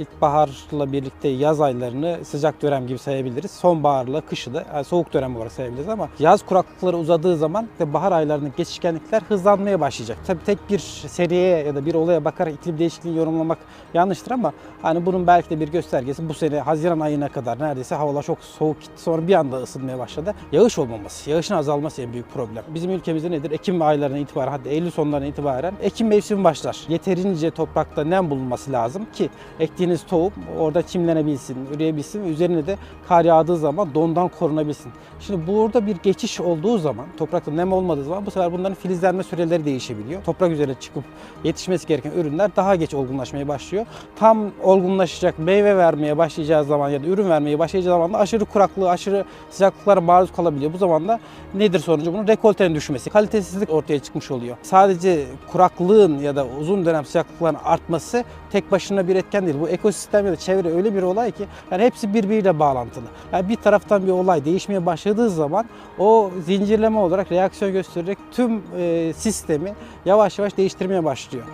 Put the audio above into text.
ilkbaharla birlikte yaz aylarını sıcak dönem gibi sayabiliriz. Sonbaharla kışı da yani soğuk dönem olarak sayabiliriz ama yaz kuraklıkları uzadığı zaman ve bahar aylarındaki geçişkenlikler hızlanmaya başlayacak. Tabii tek bir seriye ya da bir olaya bakarak iklim değişikliğini yorumlamak yanlıştır ama hani bunun belki de bir göstergesi bu sene Haziran ayına kadar neredeyse havalar çok soğuk gitti. Sonra bir anda ısınmaya başladı. Yağış olmaması, yağışın azalması en büyük problem. Bizim ülkemizde nedir? Ekim aylarına itibaren hatta Eylül sonlarına itibaren Ekim mevsimi başlar. Yeterince toprakta nem bulunması lazım ki ektiğiniz tohum orada çimlenebilsin, üreyebilsin üzerine de kar yağdığı zaman dondan korunabilsin. Şimdi burada bir geçiş olduğu zaman, toprakta nem olmadığı zaman bu sefer bunların filizlenme süreleri değişebiliyor. Toprak üzerine çıkıp yetişmesi gereken ürünler daha geç olgunlaşmaya başlıyor. Tam olgunlaşacak, meyve vermeye başlayacağı zaman ya da ürün vermeye başlayacağı zaman da aşırı kuraklığı, aşırı sıcaklıklara maruz kalabiliyor. Bu zaman da nedir sonucu bunun? Rekoltenin düşmesi, kalitesizlik ortaya çıkmış oluyor. Sadece kuraklığın ya da uzun dönem sıcaklıkların artması tek başına bir etken değil. Bu ekosistem ya da çevre öyle bir olay ki yani hepsi birbiriyle bağlantılı. Yani bir taraftan bir olay değişmeye başladığı zaman o zincirleme olarak reaksiyon göstererek tüm e, sistemi yavaş yavaş değiştirmeye başlıyor.